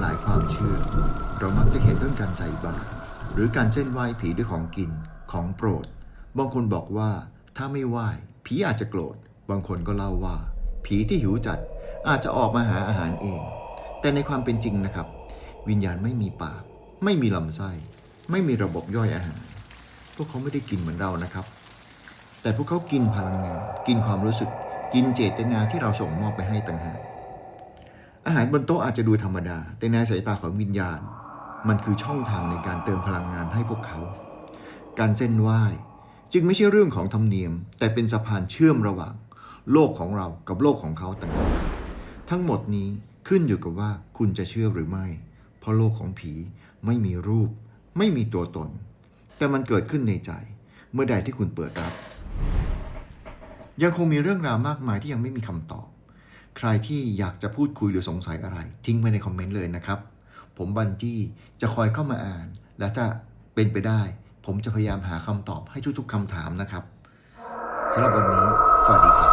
หลายความเชื่อ เรามักจะเห็นเรื่องการใส่บาตรหรือการเส้นไหว้ผีด้วยของกินของโปรด บางคนบอกว่าถ้าไม่ไหว้ผีอาจจะโกรธ บางคนก็เล่าว่า ผีที่หิวจัดอาจจะออกมาหาอาหารเอง แต่ในความเป็นจริงนะครับ วิญญาณไม่มีปาก ไม่มีลำไส้ ไม่มีระบบย่อยอาหาร พวกเขาไม่ได้กินเหมือนเรานะครับ แต่พวกเขากินพลังงาน กินความรู้สึก กินเจตนาที่เราส่งมอบไปให้ต่างหาก อาหารบนโต๊ะอาจจะดูธรรมดา แต่ในสายตาของวิญญาณ มันคือช่องทางในการเติมพลังงานให้พวกเขา การเส้นไหว้จึงไม่ใช่เรื่องของธรรมเนียม แต่เป็นสะพานเชื่อมระหว่าง โลกของเรากับโลกของเขาต่างหากทั้งหมดนี้ขึ้นอยู่กับว่าคุณจะเชื่อหรือไม่ เพราะโลกของผีไม่มีรูป ไม่มีตัวตน แต่มันเกิดขึ้นในใจ เมื่อใดที่คุณเปิดรับ ยังคงมีเรื่องราวมากมายที่ยังไม่มีคำตอบ ใครที่อยากจะพูดคุยหรือสงสัยอะไร ทิ้งไว้ในคอมเมนต์เลยนะครับ ผมบันจี้จะคอยเข้ามาอ่าน และจะเป็นไปได้ ผมจะพยายามหาคำตอบให้ทุกๆคำถามนะครับสำหรับวันนี้ สวัสดีครับ